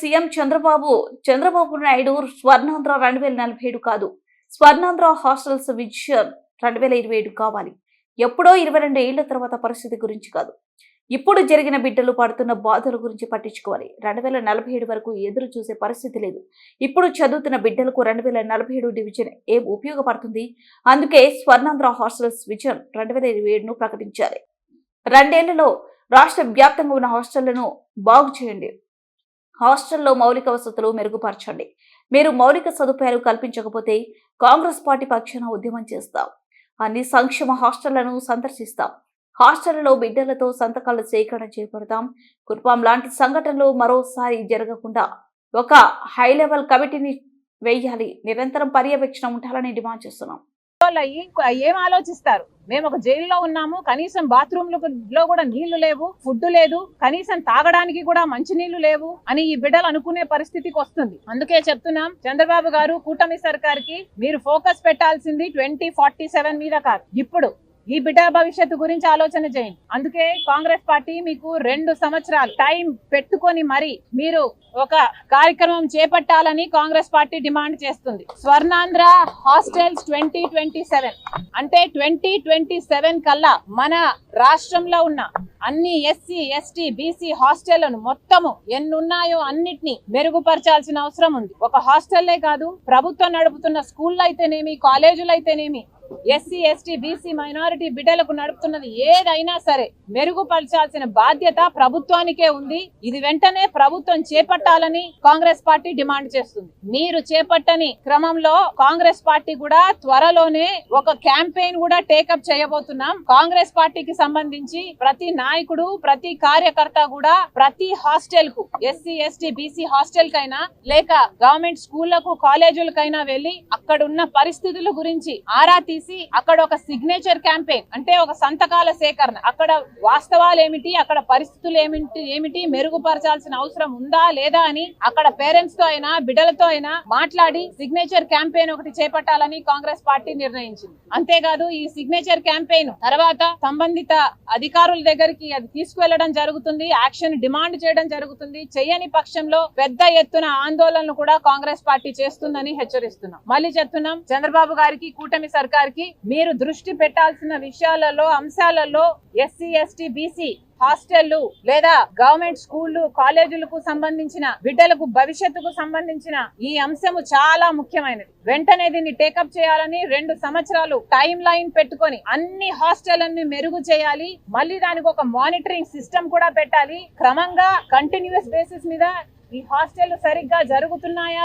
CM Chandrababu Chandrababu Naidu Swarnandhra రెండు వేల నలభై ఏడు కాదు. స్వర్ణాంధ్ర హాస్టల్స్ విజన్ రెండు వేల ఇరవై ఏడు కావాలి. ఎప్పుడో ఇరవై రెండు ఏళ్ళ తర్వాత పరిస్థితి గురించి కాదు. ఇప్పుడు జరిగిన బిడ్డలు పడుతున్న బాధల గురించి పట్టించుకోవాలి. రెండు వేల నలభై ఏడు వరకు ఎదురు చూసే పరిస్థితి లేదు. ఇప్పుడు చదువుతున్న బిడ్డలకు రెండు వేల నలభై ఏడు డివిజన్ ఏం ఉపయోగపడుతుంది? అందుకే స్వర్ణాంధ్ర హాస్టల్స్ విజన్ రెండు వేల ఇరవై ఏడును ప్రకటించాలి. రెండేళ్ళలో రాష్ట్ర వ్యాప్తంగా ఉన్న హాస్టళ్ళను బాగు చేయండి. హాస్టల్లో మౌలిక వసతులు మెరుగుపరచండి. మీరు మౌలిక సదుపాయాలు కల్పించకపోతే కాంగ్రెస్ పార్టీ పక్షాన ఉద్యమం చేస్తాం. అన్ని సంక్షేమ హాస్టళ్ళను సందర్శిస్తాం. హాస్టళ్ళలో బిడ్డలతో సంతకాలు సేకరణ చేపడతాం. కుటుంబం లాంటి సంఘటనలు మరోసారి జరగకుండా ఒక హై లెవెల్ కమిటీని వేయాలి. నిరంతరం పర్యవేక్షణ ఉండాలని డిమాండ్ చేస్తున్నాం. వాళ్ళు అయ్యి ఏం ఆలోచిస్తారు? మేము ఒక జైల్లో ఉన్నాము కనీసం బాత్రూమ్లో కూడా నీళ్ళు లేవు ఫుడ్ లేదు కనీసం తాగడానికి కూడా మంచి నీళ్ళు లేవు అని ఈ బిడ్డలు అనుకునే పరిస్థితికి వస్తుంది. అందుకే చెప్తున్నాం చంద్రబాబు గారు కూటమి సర్కార్కి మీరు ఫోకస్ పెట్టాల్సింది ట్వంటీ ఫార్టీ సెవెన్ మీద కాదు. ఇప్పుడు ఈ బిడ్డ భవిష్యత్తు గురించి ఆలోచన చేయండి. అందుకే కాంగ్రెస్ పార్టీ మీకు రెండు సంవత్సరాలు టైం పెట్టుకొని మరి మీరు ఒక కార్యక్రమం చేపట్టాలని కాంగ్రెస్ పార్టీ డిమాండ్ చేస్తుంది. Swarnandhra hostels twenty twenty seven. అంటే ట్వంటీ ట్వంటీ సెవెన్ కల్లా మన రాష్ట్రంలో ఉన్న అన్ని ఎస్సీ ఎస్టీ బీసీ హాస్టళ్ళను మొత్తము ఎన్ని ఉన్నాయో అన్నిటిని మెరుగుపరచాల్సిన అవసరం ఉంది. ఒక హాస్టల్లే కాదు ప్రభుత్వం నడుపుతున్న స్కూళ్ళు అయితేనేమి కాలేజీలు అయితేనేమి ఎస్సీ ఎస్టీ బీసీ మైనారిటీ బిడ్డలకు నడుపుతున్నది ఏదైనా సరే మెరుగుపరచాల్సిన బాధ్యత ప్రభుత్వానికే ఉంది. ఇది వెంటనే ప్రభుత్వం చేపట్టాలని కాంగ్రెస్ పార్టీ డిమాండ్ చేస్తుంది. మీరు చేపట్టని క్రమంలో కాంగ్రెస్ పార్టీ కూడా త్వరలోనే ఒక క్యాంపెయిన్ కూడా టేకప్ చేయబోతున్నాం. కాంగ్రెస్ పార్టీకి సంబంధించి ప్రతి నాయకుడు ప్రతి కార్యకర్త కూడా ప్రతి హాస్టల్కు ఎస్సీ ఎస్టీ బీసీ హాస్టల్ కైనా లేక గవర్నమెంట్ స్కూళ్ళకు కాలేజీలకైనా వెళ్ళి అక్కడున్న పరిస్థితుల గురించి ఆరా తీసి అక్కడ ఒక సిగ్నేచర్ క్యాంపెయిన్ అంటే ఒక సంతకాల సేకరణ. అక్కడ వాస్తవాలు ఏమిటి అక్కడ పరిస్థితులు ఏమిటి ఏమిటి మెరుగుపరచాల్సిన అవసరం ఉందా లేదా అని అక్కడ పేరెంట్స్తో అయినా బిడ్డలతో అయినా మాట్లాడి సిగ్నేచర్ క్యాంపెయిన్ ఒకటి చేపట్టాలని కాంగ్రెస్ పార్టీ నిర్ణయించింది. అంతేకాదు ఈ సిగ్నేచర్ క్యాంపెయిన్ తర్వాత సంబంధిత అధికారుల దగ్గరికి అది తీసుకువెళ్ళడం జరుగుతుంది యాక్షన్ డిమాండ్ చేయడం జరుగుతుంది. చేయని పక్షంలో పెద్ద ఎత్తున ఆందోళనలు కూడా కాంగ్రెస్ పార్టీ చేస్తుందని హెచ్చరిస్తున్నాం. మళ్ళీ చెప్తున్నాం చంద్రబాబు గారికి కూటమి సర్కార్కి మీరు దృష్టి పెట్టాల్సిన విషయాలలో అంశాలలో ఎస్సీ ఎస్టీ బీసీ హాస్టళ్ళు లేదా గవర్నమెంట్ స్కూళ్ళు కాలేజీలకు సంబంధించిన బిడ్డలకు భవిష్యత్తుకు సంబంధించిన ఈ అంశము చాలా ముఖ్యమైనది. వెంటనే దీన్ని టేకప్ చేయాలని రెండు సంవత్సరాలు టైం లైన్ పెట్టుకొని అన్ని హాస్టళ్ళను మెరుగు చేయాలి. మళ్ళీ దానికి ఒక మానిటరింగ్ సిస్టమ్ కూడా పెట్టాలి. క్రమంగా కంటిన్యూస్ బేసిస్ మీద ఈ హాస్టళ్ళు సరిగ్గా జరుగుతున్నాయా